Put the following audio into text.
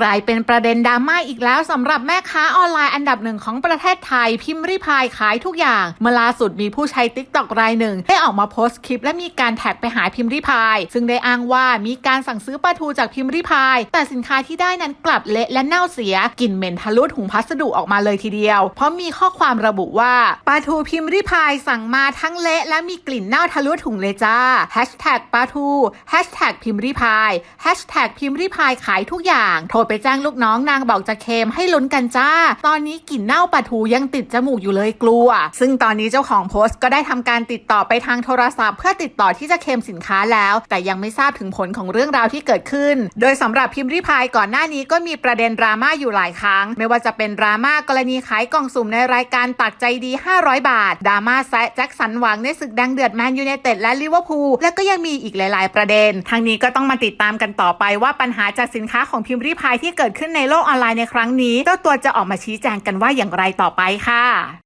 กลายเป็นประเด็นดราม่าอีกแล้วสำหรับแม่ค้าออนไลน์อันดับหนึ่งของประเทศไทย พิมพ์ริพายขายทุกอย่างเมื่อล่าสุดมีผู้ใช้ติ๊กต็อกรายหนึ่ง ได้ออกมาโพสต์คลิปและมีการแท็กไปหาพิมพ์ริพาย ซึ่งได้อ้างว่ามีการสั่งซื้อปลาทูจากพิมพ์ริพาย แต่สินค้าที่ได้นั้นกลับเละและเน่าเสียกลิ่นเหม็นทะลุถุงพัสดุออกมาเลยทีเดียว เพราะมีข้อความระบุว่าปลาทูพิมพ์ริพายสั่งมาทั้งเละและมีกลิ่นเน่าทะลุถุงเลยจ้าแฮชแท็กปลาทูแฮชแท็กพิมพ์ริพายแฮชแท็กพิมพ์ริพายขายทุกอย่างโทรไปแจ้งลูกน้องนางบอกจะเค็มให้ลุ้นกันจ้า ตอนนี้กลิ่นเน่าปลาทูยังติดจมูกอยู่เลยกลัว ซึ่งตอนนี้เจ้าของโพสต์ก็ได้ทำการติดต่อไปทางโทรศัพท์ เพื่อติดต่อที่จะเค็มสินค้าแล้ว แต่ยังไม่ทราบถึงผลของเรื่องราวที่เกิดขึ้น โดยสำหรับพิมพ์ริพายก่อนหน้านี้ก็มีประเด็นดราม่าอยู่หลายครั้ง ไม่ว่าจะเป็นดราม่ากรณีขายกล่องสุ่มในรายการตักใจดี 500 บาทดราม่าแซะแจ็คสันหวังในศึกดังเดือดแมนยูไนเต็ดและลิเวอร์พูลและก็ยังมีอีกหลาย ๆ ประเด็นทางนี้ก็ต้องมาติดตามกันต่อไปว่าปัญหาจากสินค้าของพิมพ์ริพายที่เกิดขึ้นในโลกออนไลน์ในครั้งนี้เจ้าตัวจะออกมาชี้แจงกันว่าอย่างไรต่อไปค่ะ